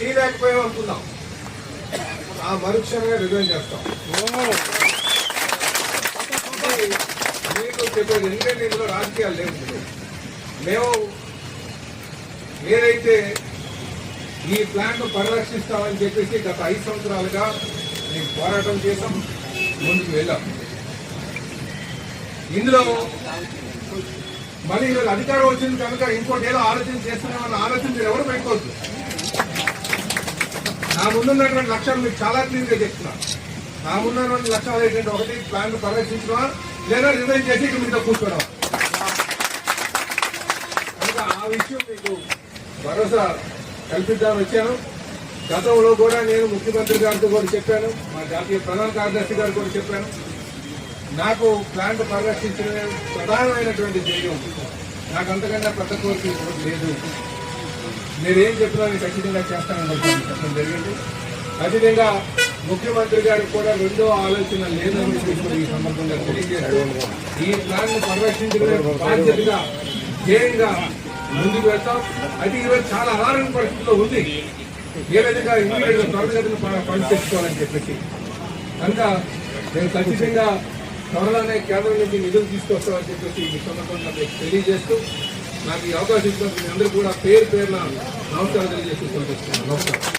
చేయలేకపోయాం అనుకుందాం. ఆ మరుక్షణమే రిజైన్ చేస్తాం. మీకు చెప్పేది ఎందుకంటే ఇందులో రాజకీయాలు లేవు మేము ఏదైతే ఈ ప్లాంట్ను పరిరక్షిస్తామని చెప్పేసి గత ఐదు సంవత్సరాలుగా మేము పోరాటం చేసాం ముందుకు వెళ్ళాం. ఇందులో మళ్ళీ ఈరోజు అధికారం వచ్చింది కనుక ఇంకోటి ఏదో ఆలోచన చేస్తున్నామన్న ఆలోచన మీరు ఎవరు పెట్టుకోవద్దు. నా ముందున్నటువంటి లక్ష్యాలు మీకు చాలా క్లియర్గా చెప్తున్నా. నా ముందున్నటువంటి లక్ష్యాలు ఏంటంటే ఒకటి ప్లాన్ పరిరక్షించడమా లేదా రిజైన్ చేసి ఇక మీతో కూర్చోవడం. కనుక ఆ విషయం మీకు భరోసా కల్పిద్దామని వచ్చాను. గతంలో కూడా నేను ముఖ్యమంత్రి గారితో కూడా చెప్పాను మా జాతీయ ప్రధాన కార్యదర్శి గారు కూడా చెప్పాను. నాకు ప్లాంట్ పరిరక్షించడమే ప్రధానమైనటువంటి ధ్యేయం. నాకు అంతకన్నా పెద్ద కోరిక లేదు. మీరేం చెప్పినా నేను ఖచ్చితంగా చేస్తానని చెప్పడం జరిగింది. ఖచ్చితంగా ముఖ్యమంత్రి గారికి కూడా రెండో ఆలోచన లేదని చెప్పి ఈ సందర్భంగా తెలియజేస్తూ ఈ ప్లాన్ను పరిరక్షించడమే బాధ్యతగా ధ్యేయంగా ముందుకు వెళ్తాం. అది ఈరోజు చాలా అనారోగ్య పరిస్థితిలో ఉంది. ఏ విధంగా ఇమీడియట్ త్వరగతిని పనిచేసుకోవాలని చెప్పేసి. కనుక నేను ఖచ్చితంగా త్వరలోనే కేంద్రం నుంచి నిధులు తీసుకొస్తామని చెప్పేసి ఈ సందర్భంగా మీకు తెలియజేస్తూ నాకు ఈ అవకాశం ఇచ్చినందుకు మీ అందరూ కూడా పేరు పేరున నమస్కారం తెలియజేసి సంతోషిస్తున్నాను. నమస్కారం.